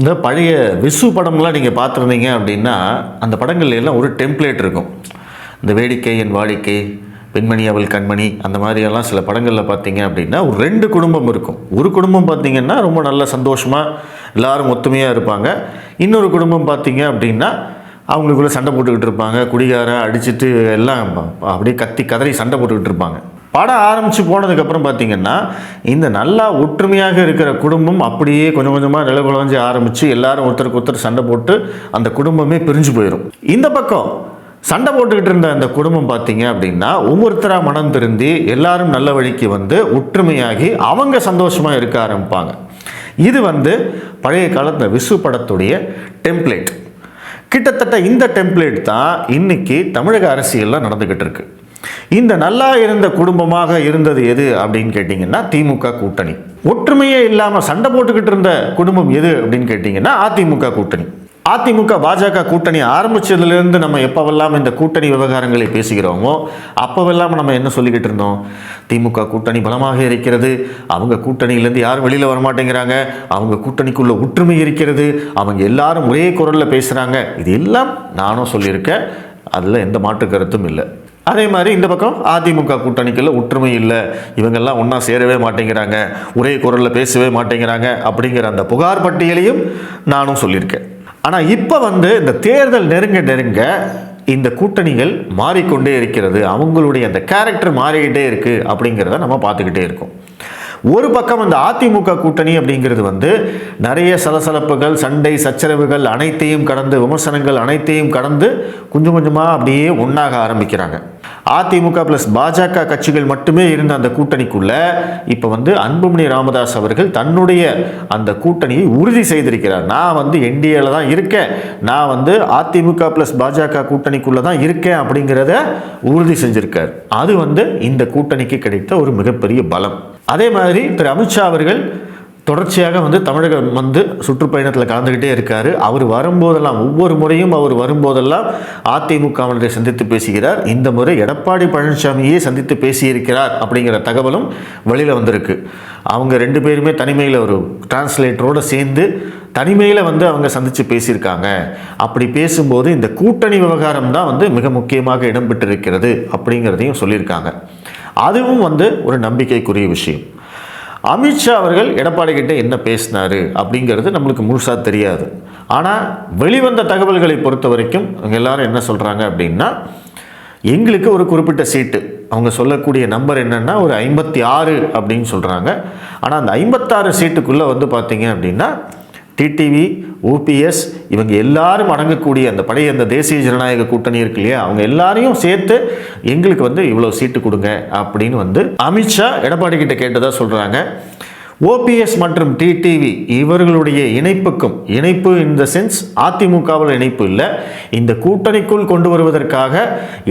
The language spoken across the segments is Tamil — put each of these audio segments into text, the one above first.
இந்த பழைய விசு படம்லாம் நீங்கள் பார்த்துருந்தீங்க அப்படின்னா அந்த படங்கள்ல எல்லாம் ஒரு டெம்ப்ளேட் இருக்கும். இந்த வேடிக்கை என் வாடிக்கை பெண்மணி அவள் கண்மணி அந்த மாதிரியெல்லாம் சில படங்களில் பார்த்தீங்க அப்படின்னா ஒரு ரெண்டு குடும்பம் இருக்கும். ஒரு குடும்பம் பார்த்தீங்கன்னா ரொம்ப நல்ல சந்தோஷமாக எல்லோரும் ஒத்துமையாக இருப்பாங்க. இன்னொரு குடும்பம் பார்த்தீங்க அப்படின்னா அவங்களுக்குள்ளே சண்டை போட்டுக்கிட்டு இருப்பாங்க. குடிகார அடிச்சிட்டு எல்லாம் அப்படியே கத்தி கதறி சண்டை போட்டுக்கிட்டு இருப்பாங்க. படம் ஆரம்பித்து போனதுக்கப்புறம் பார்த்தீங்கன்னா இந்த நல்லா ஒற்றுமையாக இருக்கிற குடும்பம் அப்படியே கொஞ்சம் கொஞ்சமாக நிலகுலஞ்சு ஆரம்பித்து எல்லாரும் ஒருத்தருக்கு ஒருத்தர் சண்டை போட்டு அந்த குடும்பமே பிரிஞ்சு போயிடும் இந்த பக்கம் சண்டை போட்டுக்கிட்டு இருந்த அந்த குடும்பம் பார்த்தீங்க அப்படின்னா ஒவ்வொருத்தராக மனம் திருந்தி எல்லாரும் நல்ல வழிக்கு வந்து ஒற்றுமையாகி அவங்க சந்தோஷமாக இருக்க ஆரம்பிப்பாங்க. இது வந்து பழைய காலத்தில் விசு படத்துடைய டெம்ப்ளேட். கிட்டத்தட்ட இந்த டெம்ப்ளேட் தான் இன்னைக்கு தமிழக அரசியலில் நடந்துக்கிட்டு இருக்குது இந்த நல்லா இருந்த குடும்பமாக இருந்தது எது அப்படின்னு கேட்டிங்கன்னா திமுக கூட்டணி. ஒற்றுமையே இல்லாமல் சண்டை போட்டுக்கிட்டு இருந்த குடும்பம் எது அப்படின்னு கேட்டிங்கன்னா அதிமுக கூட்டணி. அதிமுக பாஜக கூட்டணி ஆரம்பிச்சதுலேருந்து நம்ம எப்போவெல்லாம் இந்த கூட்டணி விவகாரங்களை பேசுகிறோமோ அப்போவெல்லாம் நம்ம என்ன சொல்லிக்கிட்டு இருந்தோம்? திமுக கூட்டணி பலமாக இருக்கிறது. அவங்க கூட்டணியிலேருந்து யாரும் வெளியில் வரமாட்டேங்கிறாங்க. அவங்க கூட்டணிக்குள்ளே ஒற்றுமை இருக்கிறது. அவங்க எல்லாரும் ஒரே குரலில் பேசுகிறாங்க இது எல்லாம் நானும் சொல்லியிருக்கேன். அதில் எந்த மாற்று கருத்தும் இல்லை. அதே மாதிரி இந்த பக்கம் அதிமுக கூட்டணிக்குள்ள ஒற்றுமை இல்லை. இவங்கெல்லாம் ஒன்றா சேரவே மாட்டேங்கிறாங்க. ஒரே குரலில் பேசவே மாட்டேங்கிறாங்க அப்படிங்கிற அந்த புகார் பட்டியலையும் நானும் சொல்லியிருக்கேன். ஆனால் இப்போ வந்து இந்த தேர்தல் நெருங்க நெருங்க இந்த கூட்டணிகள் மாறிக்கொண்டே இருக்கிறது. அவங்களுடைய அந்த கேரக்டர் மாறிக்கிட்டே இருக்குது அப்படிங்கிறத நம்ம பார்த்துக்கிட்டே இருக்கோம். ஒரு பக்கம் அந்த அதிமுக கூட்டணி அப்படிங்கிறது வந்து நிறைய சலசலப்புகள் சண்டை சச்சரவுகள் அனைத்தையும் கடந்து விமர்சனங்கள் அனைத்தையும் கடந்து கொஞ்சம் கொஞ்சமாக அப்படியே ஒன்றாக ஆரம்பிக்கிறாங்க. அதிமுக ப்ளஸ் பாஜக கட்சிகள் மட்டுமே இருந்த அந்த கூட்டணிக்குள்ள இப்போ வந்து அன்புமணி ராமதாஸ் அவர்கள் தன்னுடைய அந்த கூட்டணியை உறுதி செய்திருக்கிறார். நான் வந்து என்டிஏல தான் இருக்கேன். நான் வந்து அதிமுக ப்ளஸ் பாஜக கூட்டணிக்குள்ள தான் இருக்கேன் அப்படிங்கிறத உறுதி செஞ்சிருக்கார். அது வந்து இந்த கூட்டணிக்கு கிடைத்த ஒரு மிகப்பெரிய பலம். அதே மாதிரி திரு அமித்ஷா அவர்கள் தொடர்ச்சியாக வந்து தமிழகம் வந்து சுற்றுப்பயணத்தில் கலந்துக்கிட்டே இருக்கார். அவர் வரும்போதெல்லாம் ஒவ்வொரு முறையும் அவர் வரும்போதெல்லாம் அதிமுகவினரை சந்தித்து பேசுகிறார். இந்த முறை எடப்பாடி பழனிசாமியே சந்தித்து பேசியிருக்கிறார் அப்படிங்கிற தகவலும் வெளியில் வந்திருக்கு. அவங்க ரெண்டு பேருமே தனிமையில் ஒரு டிரான்ஸ்லேட்டரோடு சேர்ந்து தனிமையில் வந்து அவங்க சந்தித்து பேசியிருக்காங்க. அப்படி பேசும்போது இந்த கூட்டணி விவகாரம் தான் வந்து மிக முக்கியமாக இடம்பெற்றிருக்கிறது அப்படிங்கிறதையும் சொல்லியிருக்காங்க. அதுவும் வந்து ஒரு நம்பிக்கைக்குரிய விஷயம். அமித்ஷா அவர்கள் எடப்பாடி கிட்டே என்ன பேசினாரு அப்படிங்கிறது நம்மளுக்கு முழுசாக தெரியாது. ஆனால் வெளிவந்த தகவல்களை பொறுத்த வரைக்கும் அவங்க எல்லாரும் என்ன சொல்கிறாங்க அப்படின்னா எங்களுக்கு ஒரு குறிப்பிட்ட சீட்டு. அவங்க சொல்லக்கூடிய நம்பர் என்னென்னா ஒரு ஐம்பத்தி ஆறு அப்படின்னு சொல்கிறாங்க ஆனால் அந்த ஐம்பத்தாறு சீட்டுக்குள்ளே வந்து பார்த்தீங்க அப்படின்னா டிடிவி ஓபிஎஸ் இவங்க எல்லாரும் அடங்கக்கூடிய அந்த பழைய அந்த தேசிய ஜனநாயக கூட்டணி இருக்கு இல்லையா? அவங்க எல்லாரையும் சேர்த்து எங்களுக்கு வந்து இவ்வளோ சீட்டு கொடுங்க அப்படின்னு வந்து அமித்ஷா எடப்பாடி கிட்ட கேட்டதாக சொல்கிறாங்க ஓபிஎஸ் மற்றும் டிடிவி இவர்களுடைய இணைப்புக்கும் இணைப்பு இந்த சென்ஸ் அதிமுகவில் இணைப்பு இல்லை. இந்த கூட்டணிக்குள் கொண்டு வருவதற்காக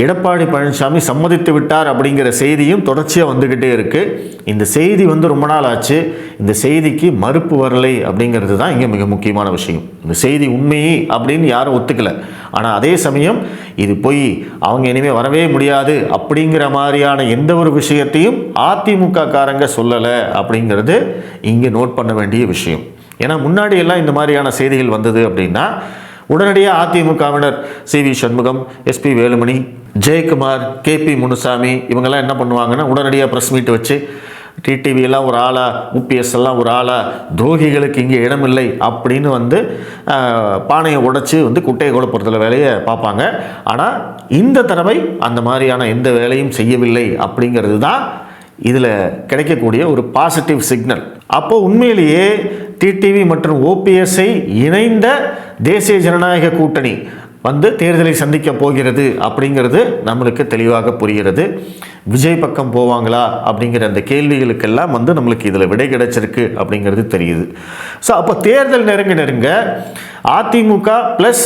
எடப்பாடி பழனிசாமி சம்மதித்து விட்டார் அப்படிங்கிற செய்தியும் தொடர்ச்சியாக வந்துக்கிட்டே இருக்குது இந்த செய்தி வந்து ரொம்ப நாள் ஆச்சு. இந்த செய்திக்கு மறுப்பு வரலை அப்படிங்கிறது தான் இங்கே மிக முக்கியமான விஷயம். இந்த செய்தி உண்மையே அப்படின்னு யாரும் ஒத்துக்கல. ஆனால் அதே சமயம் இது போய். அவங்க இனிமேல் வரவே முடியாது அப்படிங்கிற மாதிரியான எந்த ஒரு விஷயத்தையும் அதிமுக காரங்க சொல்லலை அப்படிங்கிறது இங்கே நோட் பண்ண வேண்டிய விஷயம். ஏன்னா முன்னாடி எல்லாம் இந்த மாதிரியான செய்திகள் வந்தது அப்படின்னா உடனடியாக அதிமுகவினர் C V Shanmugam SP Velumani Jayakumar KP Munusamy இவங்கெல்லாம் என்ன பண்ணுவாங்கன்னா உடனடியாக ப்ரெஸ் மீட் வச்சு டிடிவி எல்லாம் ஒரு ஆளாக உபிஎஸ் எல்லாம் ஒரு ஆளாக துரோகிகளுக்கு இங்கே இடமில்லை அப்படின்னு வந்து பானையை உடைச்சி வந்து குட்டையை குழப்பறதுல வேலையை பார்ப்பாங்க. ஆனால் இந்த தடவை அந்த மாதிரியான எந்த வேலையும் செய்யவில்லை அப்படிங்கிறது தான் இதில் கிடைக்கக்கூடிய ஒரு பாசிட்டிவ் சிக்னல் அப்போ உண்மையிலேயே டிடிவி மற்றும் ஓபிஎஸ்ஐ இணைந்த தேசிய ஜனநாயக கூட்டணி வந்து தேர்தலை சந்திக்க போகிறது அப்படிங்கிறது நம்மளுக்கு தெளிவாக புரிகிறது. விஜய் பக்கம் போவாங்களா அப்படிங்கிற அந்த கேள்விகளுக்கெல்லாம் வந்து நம்மளுக்கு இதில் விடை கிடைச்சிருக்கு அப்படிங்கிறது தெரியுது. ஸோ அப்போ தேர்தல் நெருங்க நெருங்க அதிமுக ப்ளஸ்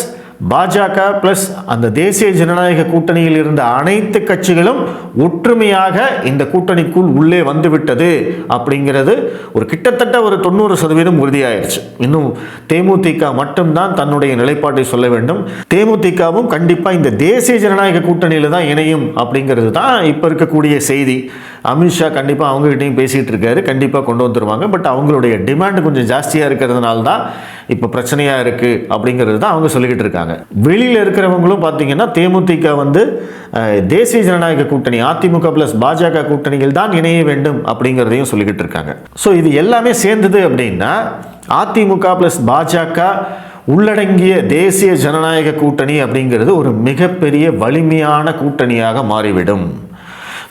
பாஜக ப்ளஸ் அந்த தேசிய ஜனநாயக கூட்டணியில் இருந்த அனைத்து கட்சிகளும் ஒற்றுமையாக இந்த கூட்டணிக்குள் உள்ளே வந்துவிட்டது அப்படிங்கிறது ஒரு கிட்டத்தட்ட ஒரு தொண்ணூறு சதவீதம் உறுதியாயிருச்சு. இன்னும் தேமுதிக மட்டும்தான் தன்னுடைய நிலைப்பாட்டை சொல்ல வேண்டும். தேமுதிகவும் கண்டிப்பாக இந்த தேசிய ஜனநாயக கூட்டணியில் தான் இணையும் அப்படிங்கிறது தான் இப்போ இருக்கக்கூடிய செய்தி. அமித்ஷா கண்டிப்பாக அவங்ககிட்டையும் பேசிகிட்டு இருக்காரு. கண்டிப்பாக கொண்டு வந்துருவாங்க. பட் அவங்களுடைய டிமாண்ட் கொஞ்சம் ஜாஸ்தியாக இருக்கிறதுனால தான் இப்போ பிரச்சனையாக இருக்குது அப்படிங்கிறது தான் அவங்க சொல்லிக்கிட்டு இருக்காங்க. வெளியில் இருக்கிறவங்களும் பார்த்தீங்கன்னா தேமுதிக வந்து தேசிய ஜனநாயக கூட்டணி அதிமுக ப்ளஸ் பாஜக கூட்டணியில் தான் இணைய வேண்டும் அப்படிங்கிறதையும் சொல்லிக்கிட்டு இருக்காங்க. ஸோ இது எல்லாமே சேர்ந்தது அப்படின்னா அதிமுக ப்ளஸ் பாஜக உள்ளடங்கிய தேசிய ஜனநாயக கூட்டணி அப்படிங்கிறது ஒரு மிகப்பெரிய வலிமையான கூட்டணியாக மாறிவிடும்.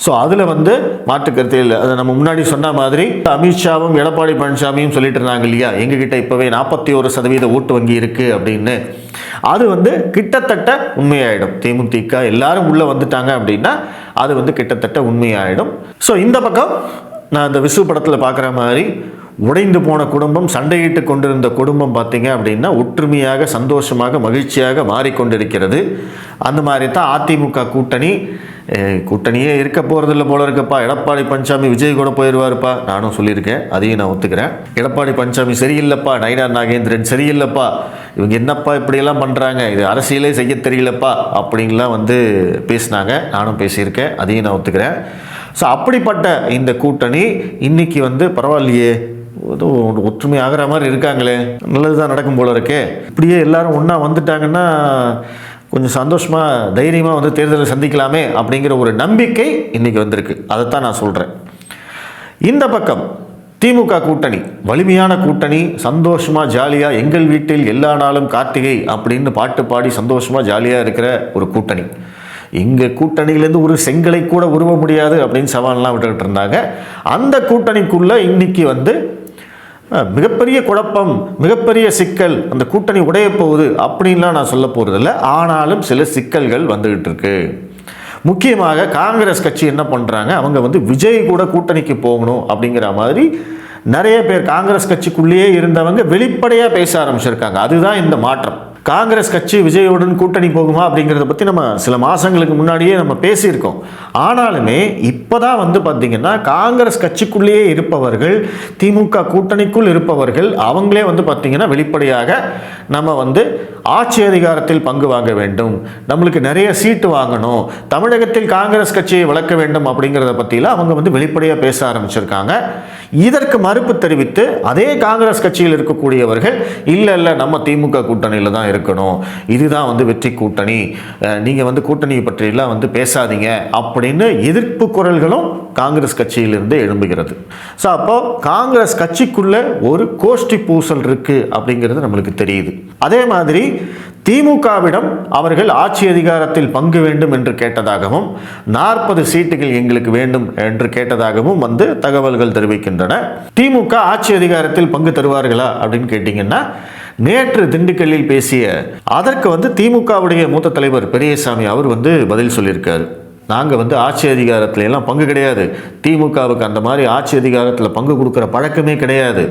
ஸோ அதில் வந்து மாற்று கருத்தே இல்லை. அதை நம்ம முன்னாடி சொன்ன மாதிரி அமித்ஷாவும் எடப்பாடி பழனிசாமியும் சொல்லிட்டு இருந்தாங்க இல்லையா? எங்ககிட்ட இப்போவே நாற்பத்தி ஒரு சதவீத ஓட்டு வங்கி இருக்குது அப்படின்னு. அது வந்து கிட்டத்தட்ட உண்மையாயிடும். தேமுதிக எல்லாரும் உள்ளே வந்துட்டாங்க அப்படின்னா அது வந்து கிட்டத்தட்ட உண்மையாயிடும். ஸோ இந்த பக்கம் நான் இந்த விசு படத்தில் பார்க்குற மாதிரி உடைந்து போன குடும்பம் சண்டையிட்டு கொண்டிருந்த குடும்பம் பார்த்தீங்க அப்படின்னா ஒற்றுமையாக சந்தோஷமாக மகிழ்ச்சியாக மாறிக்கொண்டிருக்கிறது. அந்த மாதிரி தான் அதிமுக கூட்டணி கூட்டணியே இருக்க போகிறதில்ல போல இருக்கப்பா. எடப்பாடி பழனிசாமி விஜய் கூட போயிடுவாருப்பா நானும் சொல்லியிருக்கேன். அதையும் நான் ஒத்துக்கிறேன். எடப்பாடி பழனிசாமி சரியில்லைப்பா. நயினார் நாகேந்திரன் சரியில்லைப்பா. இவங்க என்னப்பா இப்படியெல்லாம் பண்ணுறாங்க இது அரசியலே செய்ய தெரியலப்பா. அப்படின்லாம் வந்து பேசினாங்க. நானும் பேசியிருக்கேன். அதையும் நான் ஒத்துக்கிறேன். ஸோ அப்படிப்பட்ட இந்த கூட்டணி இன்னைக்கு வந்து பரவாயில்லையே. ஏதோ ஒற்றுமை ஆகிற மாதிரி இருக்காங்களே. நல்லது தான் நடக்கும் போல இருக்கே. இப்படியே எல்லாரும் ஒன்றா வந்துட்டாங்கன்னா கொஞ்சம் சந்தோஷமாக தைரியமாக வந்து தேர்தலை சந்திக்கலாமே அப்படிங்கிற ஒரு நம்பிக்கை இன்றைக்கி வந்திருக்கு. அதைத்தான் நான் சொல்கிறேன் இந்த பக்கம் திமுக கூட்டணி வலிமையான கூட்டணி சந்தோஷமாக ஜாலியாக எங்கள் வீட்டில் எல்லா நாளும் கார்த்திகை அப்படின்னு பாட்டு பாடி சந்தோஷமாக ஜாலியாக இருக்கிற ஒரு கூட்டணி. எங்கள் கூட்டணியிலேருந்து ஒரு செங்கலை கூட உருவ முடியாது அப்படின்னு சவால்லாம் விட்டுக்கிட்டு இருந்தாங்க. அந்த கூட்டணிக்குள்ளே இன்றைக்கி வந்து மிகப்பெரிய குழப்பம் மிகப்பெரிய சிக்கல் அந்த கூட்டணி உடைய போகுது அப்படின்லாம் நான் சொல்ல போகிறதில்ல ஆனாலும் சில சிக்கல்கள் வந்துகிட்டு இருக்கு. முக்கியமாக காங்கிரஸ் கட்சி என்ன பண்ணுறாங்க அவங்க வந்து விஜய் கூட கூட்டணிக்கு போகணும் அப்படிங்கிற மாதிரி நிறைய பேர் காங்கிரஸ் கட்சிக்குள்ளேயே இருந்தவங்க வெளிப்படையாக பேச ஆரம்பிச்சிருக்காங்க. அதுதான் இந்த மாற்றம். காங்கிரஸ் கட்சி விஜயுடன் கூட்டணி போகுமா அப்படிங்கிறத பற்றி நம்ம சில மாதங்களுக்கு முன்னாடியே நம்ம பேசியிருக்கோம். ஆனாலுமே இப்போ தான் வந்து பார்த்திங்கன்னா காங்கிரஸ் கட்சிக்குள்ளேயே இருப்பவர்கள் திமுக கூட்டணிக்குள் இருப்பவர்கள் அவங்களே வந்து பார்த்திங்கன்னா வெளிப்படையாக நம்ம வந்து ஆட்சி அதிகாரத்தில் பங்கு வாங்க வேண்டும். நம்மளுக்கு நிறைய சீட்டு வாங்கணும். தமிழகத்தில் காங்கிரஸ் கட்சியை வளர்க்க வேண்டும் அப்படிங்கிறத பற்றிலாம் அவங்க வந்து வெளிப்படையாக பேச ஆரம்பிச்சிருக்காங்க. இதற்கு மறுப்பு தெரிவித்து அதே காங்கிரஸ் கட்சியில் இருக்கக்கூடியவர்கள் இல்லை இல்லை நம்ம திமுக கூட்டணியில் தான் இருக்கணும். இதுதான் வந்து வெற்றி கூட்டணி. நீங்கள் வந்து கூட்டணியை பற்றியெல்லாம் வந்து பேசாதீங்க அப்படின்னு எதிர்ப்பு குரல் குரல்களும் காங்கிரஸ் கட்சியிலிருந்து எழும்புகிறது. ஸோ அப்போ காங்கிரஸ் கட்சிக்குள்ள ஒரு கோஷ்டி பூசல் இருக்கு அப்படிங்கிறது நம்மளுக்கு தெரியுது. அதே மாதிரி திமுகவிடம் அவர்கள் ஆட்சி அதிகாரத்தில் பங்கு வேண்டும் என்று கேட்டதாகவும் நாற்பது சீட்டுகள் எங்களுக்கு வேண்டும் என்று கேட்டதாகவும் வந்து தகவல்கள் தெரிவிக்கின்றன. திமுக ஆட்சி அதிகாரத்தில் பங்கு தருவார்களா அப்படின்னு கேட்டிங்கன்னா நேற்று திண்டுக்கல்லில் பேசிய அதற்கு வந்து திமுகவுடைய மூத்த தலைவர் பெரியசாமி அவர் வந்து பதில் சொல்லியிருக்காரு. நாங்கள் வந்து ஆட்சி அதிகாரத்துல எல்லாம் பங்கு கிடையாது. திமுகவுக்கு அந்த மாதிரி ஆட்சி அதிகாரத்தில் பங்கு கொடுக்குற பழக்கமே கிடையாது.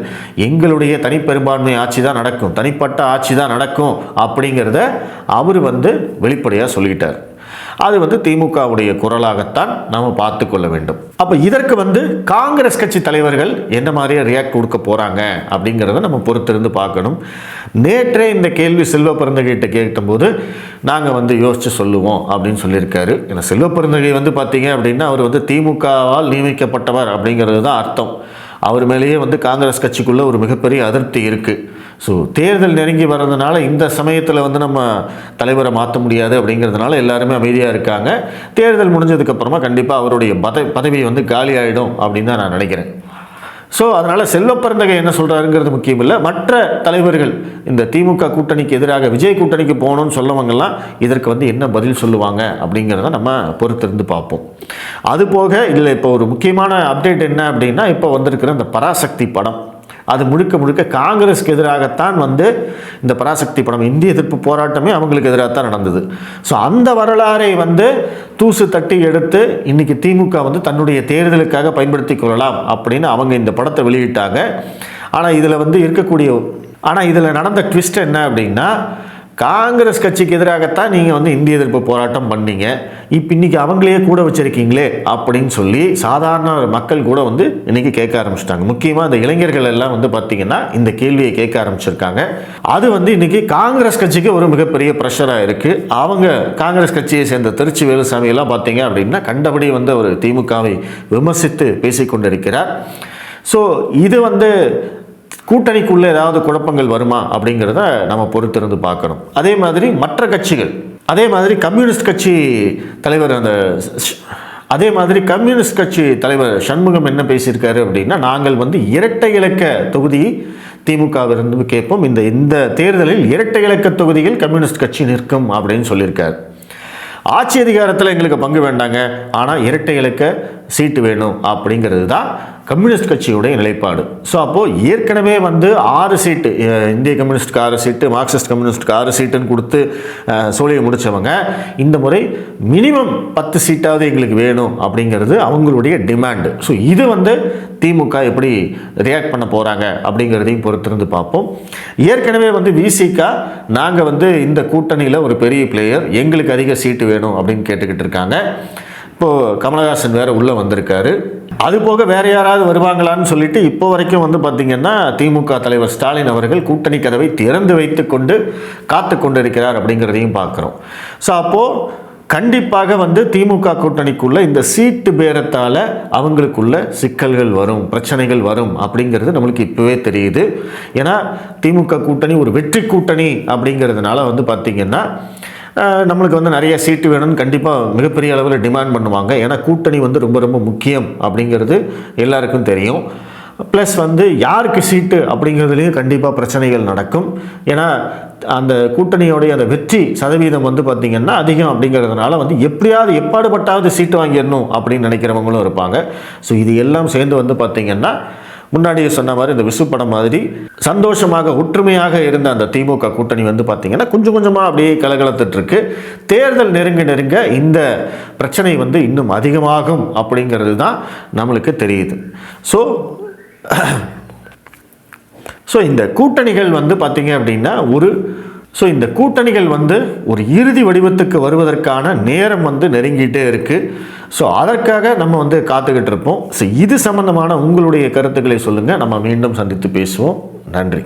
எங்களுடைய தனிப்பெரும்பான்மை ஆட்சி தான் நடக்கும். தனிப்பட்ட ஆட்சி தான் நடக்கும் அப்படிங்கிறத அவர் வந்து வெளிப்படையாக சொல்லிட்டார். அது வந்து திமுகவுடைய குரலாகத்தான் நாம் பார்த்து கொள்ள வேண்டும். அப்போ இதற்கு வந்து காங்கிரஸ் கட்சி தலைவர்கள் என்ன மாதிரியே ரியாக்ட் கொடுக்க போகிறாங்க அப்படிங்கிறத நம்ம பொறுத்திருந்து பார்க்கணும். நேற்றே இந்த கேள்வி செல்வ பிறந்தகைகிட்ட கேட்டபோது நாங்கள் வந்து யோசித்து சொல்லுவோம் அப்படின்னு சொல்லியிருக்காரு. ஏன்னா செல்வ பிறந்தகை வந்து பார்த்தீங்க அப்படின்னா அவர் வந்து திமுகவால் நியமிக்கப்பட்டவர் அப்படிங்கிறது தான் அர்த்தம். அவர் மேலேயே வந்து காங்கிரஸ் கட்சிக்குள்ளே ஒரு மிகப்பெரிய அதிருப்தி இருக்குது ஸோ தேர்தல் நெருங்கி வர்றதுனால இந்த சமயத்தில் வந்து நம்ம தலைவரை மாற்ற முடியாது அப்படிங்கிறதுனால எல்லாருமே அமைதியாக இருக்காங்க. தேர்தல் முடிஞ்சதுக்கப்புறமா கண்டிப்பாக அவருடைய பத பதவி வந்து காலி ஆகிடும் அப்படின்னு தான் நான் நினைக்கிறேன். ஸோ அதனால் செல்வப்பரந்தகை என்ன சொல்கிறாருங்கிறது முக்கியம் இல்லை. மற்ற தலைவர்கள் இந்த திமுக கூட்டணிக்கு எதிராக விஜய் கூட்டணிக்கு போகணும்னு சொல்லவங்கெல்லாம் இதற்கு வந்து என்ன பதில் சொல்லுவாங்க அப்படிங்கிறத நம்ம பொறுத்திருந்து பார்ப்போம். அது போக இதில் இப்போ ஒரு முக்கியமான அப்டேட் என்ன அப்படின்னா இப்போ வந்திருக்கிற இந்த பராசக்தி படம். அது முழுக்க முழுக்க காங்கிரஸ்க்கு எதிராகத்தான் வந்து இந்த பராசக்தி படம் இந்திய எதிர்ப்பு போராட்டமே அவங்களுக்கு எதிராக தான் நடந்தது. ஸோ அந்த வரலாறை வந்து தூசு தட்டி எடுத்து இன்னைக்கு திமுக வந்து தன்னுடைய தேர்தலுக்காக பயன்படுத்தி கொள்ளலாம் அப்படின்னு அவங்க இந்த படத்தை வெளியிட்டாங்க. ஆனால் இதில் வந்து இருக்கக்கூடிய ஆனால் இதில் நடந்த ட்விஸ்ட் என்ன அப்படின்னா காங்கிரஸ் கட்சிக்கு எதிராகத்தான் நீங்கள் வந்து இந்திய எதிர்ப்பு போராட்டம் பண்ணீங்க. இப்போ இன்னைக்கு அவங்களையே கூட வச்சுருக்கீங்களே அப்படின்னு சொல்லி சாதாரண மக்கள் கூட வந்து இன்னைக்கு கேட்க ஆரம்பிச்சிட்டாங்க. முக்கியமாக இந்த இளைஞர்கள் எல்லாம் வந்து பார்த்தீங்கன்னா இந்த கேள்வியை கேட்க ஆரம்பிச்சிருக்காங்க. அது வந்து இன்னைக்கு காங்கிரஸ் கட்சிக்கு ஒரு மிகப்பெரிய ப்ரெஷராக இருக்குது அவங்க காங்கிரஸ் கட்சியை சேர்ந்த திருச்சி வேலுசாமி எல்லாம் பார்த்தீங்க அப்படின்னா கண்டபடி வந்து அவர் திமுகவை விமர்சித்து பேசிக்கொண்டிருக்கிறார். ஸோ இது வந்து கூட்டணிக்குள்ளே ஏதாவது குழப்பங்கள் வருமா அப்படிங்கிறத நம்ம பொறுத்திருந்து பார்க்கணும். அதே மாதிரி மற்ற கட்சிகள் அதே மாதிரி கம்யூனிஸ்ட் கட்சி தலைவர் அந்த அதே மாதிரி கம்யூனிஸ்ட் கட்சி தலைவர் சண்முகம் என்ன பேசியிருக்காரு அப்படின்னா நாங்கள் வந்து இரட்டை இலக்க தொகுதி திமுகவிலிருந்து கேட்போம். இந்த இந்த தேர்தலில் இரட்டை இலக்க தொகுதியில் கம்யூனிஸ்ட் கட்சி நிற்கும் அப்படின்னு சொல்லியிருக்கார். ஆட்சி அதிகாரத்தில் எங்களுக்கு பங்கு வேண்டாங்க. ஆனால் இரட்டை இலக்க சீட்டு வேணும் அப்படிங்கிறது தான் கம்யூனிஸ்ட் கட்சியுடைய நிலைப்பாடு. ஸோ அப்போது ஏற்கனவே வந்து ஆறு சீட்டு இந்திய கம்யூனிஸ்ட்க்கு ஆறு சீட்டு மார்க்சிஸ்ட் கம்யூனிஸ்ட்க்கு ஆறு சீட்டுன்னு கொடுத்து சோழியை முடித்தவங்க இந்த முறை மினிமம் பத்து சீட்டாவது எங்களுக்கு வேணும் அப்படிங்கிறது அவங்களுடைய டிமாண்டு ஸோ இது வந்து திமுக எப்படி ரியாக்ட் பண்ண போகிறாங்க அப்படிங்கிறதையும் பொறுத்திருந்து பார்ப்போம். ஏற்கனவே வந்து விசிகா நாங்கள் வந்து இந்த கூட்டணியில் ஒரு பெரிய பிளேயர் எங்களுக்கு அதிக சீட்டு வேணும் அப்படின்னு கேட்டுக்கிட்டு இருக்காங்க. இப்போது கமலஹாசன் வேறு உள்ளே வந்திருக்காரு. அது போக வேற யாராவது வருவாங்களான்னு சொல்லிட்டு இப்போ வரைக்கும் வந்து பார்த்திங்கன்னா திமுக தலைவர் ஸ்டாலின் அவர்கள் கூட்டணி கதவை திறந்து வைத்து கொண்டு காத்து கொண்டிருக்கிறார் அப்படிங்கிறதையும் பார்க்குறோம் ஸோ அப்போது கண்டிப்பாக வந்து திமுக கூட்டணிக்குள்ளே இந்த சீட்டு பேரத்தால் அவங்களுக்குள்ள சிக்கல்கள் வரும் பிரச்சனைகள் வரும் அப்படிங்கிறது நம்மளுக்கு இப்போவே தெரியுது. ஏன்னா திமுக கூட்டணி ஒரு வெற்றி கூட்டணி அப்படிங்கிறதுனால வந்து பார்த்திங்கன்னா நம்மளுக்கு வந்து நிறைய சீட்டு வேணும்னு கண்டிப்பாக மிகப்பெரிய அளவில் டிமாண்ட் பண்ணுவாங்க. ஏன்னா கூட்டணி வந்து ரொம்ப ரொம்ப முக்கியம் அப்படிங்கிறது எல்லாருக்கும் தெரியும். ப்ளஸ் வந்து யாருக்கு சீட்டு அப்படிங்கிறதுலையும் கண்டிப்பாக பிரச்சனைகள் நடக்கும். ஏன்னா அந்த கூட்டணியோடைய அந்த வெற்றி சதவீதம் வந்து பார்த்திங்கன்னா அதிகம் அப்படிங்கிறதுனால வந்து எப்படியாவது எப்பாடுபட்டாவது சீட்டு வாங்கிடணும் அப்படின்னு நினைக்கிறவங்களும் இருப்பாங்க. ஸோ இது எல்லாம் சேர்ந்து வந்து பார்த்திங்கன்னா முன்னாடியே சொன்ன மாதிரி இந்த விசு படம் மாதிரி சந்தோஷமாக ஒற்றுமையாக இருந்த அந்த திமுக கூட்டணி வந்து பார்த்திங்கன்னா கொஞ்சம் கொஞ்சமாக அப்படியே கலகலத்துட்டு இருக்கு தேர்தல் நெருங்க நெருங்க இந்த பிரச்சனை வந்து இன்னும் அதிகமாகும் அப்படிங்கிறது தான் நம்மளுக்கு தெரியுது. ஸோ ஸோ இந்த கூட்டணிகள் வந்து பார்த்தீங்க அப்படின்னா ஒரு ஸோ இந்த கூட்டணிகள் வந்து ஒரு இறுதி வடிவத்துக்கு வருவதற்கான நேரம் வந்து நெருங்கிட்டே இருக்குது ஸோ அதற்காக நம்ம வந்து காத்துக்கிட்டு இருப்போம். ஸோ இது சம்பந்தமான உங்களுடைய கருத்துக்களை சொல்லுங்கள் நம்ம மீண்டும் சந்தித்து பேசுவோம். நன்றி.